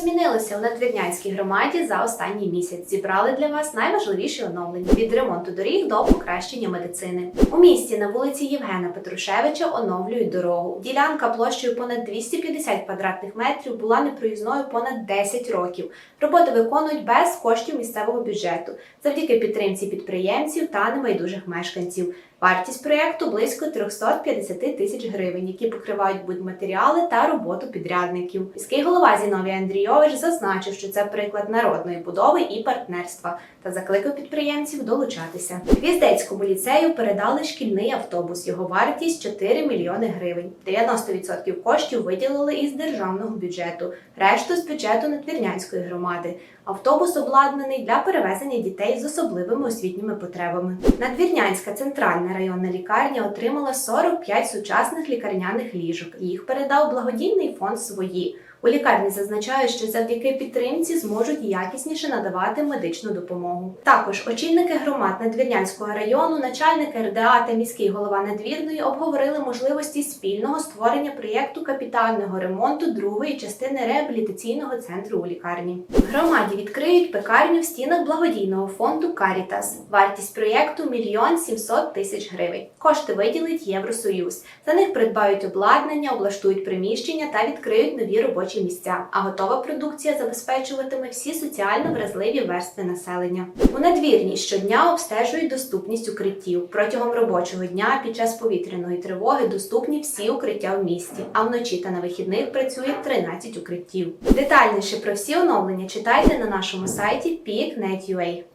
змінилося у надвірнянській громаді за останній місяць? Зібрали для вас найважливіші оновлення від ремонту доріг до покращення медицини. У місті на вулиці Євгена Петрушевича оновлюють дорогу. Ділянка площею понад 250 квадратних метрів була непроїзною понад 10 років. Роботи виконують без коштів місцевого бюджету, завдяки підтримці підприємців та небайдужих мешканців. Вартість проєкту близько 350 тисяч гривень, які покривають будматеріали та роботу підрядників. Міський голова Зіновій Андрійович зазначив, що це приклад народної будови і партнерства та закликав підприємців долучатися. Гвіздецькому ліцею передали шкільний автобус. Його вартість 4 мільйони гривень. 90% коштів виділили із державного бюджету, решту з бюджету Надвірнянської громади. Автобус обладнаний для перевезення дітей з особливими освітніми потребами. Надвірнянська центральна районна лікарня отримала 45 сучасних лікарняних ліжок. Їх передав благодійний фонд свої. У лікарні зазначають, що завдяки підтримці зможуть якісніше надавати медичну допомогу. Також очільники громад Надвірнянського району, начальник РДА та міський голова Надвірної обговорили можливості спільного створення проєкту капітального ремонту другої частини реабілітаційного центру у лікарні. Громаді відкриють пекарню в стінах благодійного фонду Карітас. Вартість проєкту мільйон 700 тисяч гривень. Кошти виділить Євросоюз. За них придбають обладнання, облаштують приміщення та відкриють нові робочі місця. А готова продукція забезпечуватиме всі соціально вразливі верстви населення. У надвірні щодня обстежують доступність укриттів. Протягом робочого дня під час повітряної тривоги доступні всі укриття в місті. А вночі та на вихідних працює 13 укриттів. Детальніше про всі оновлення читайте на нашому сайті peak.net.ua.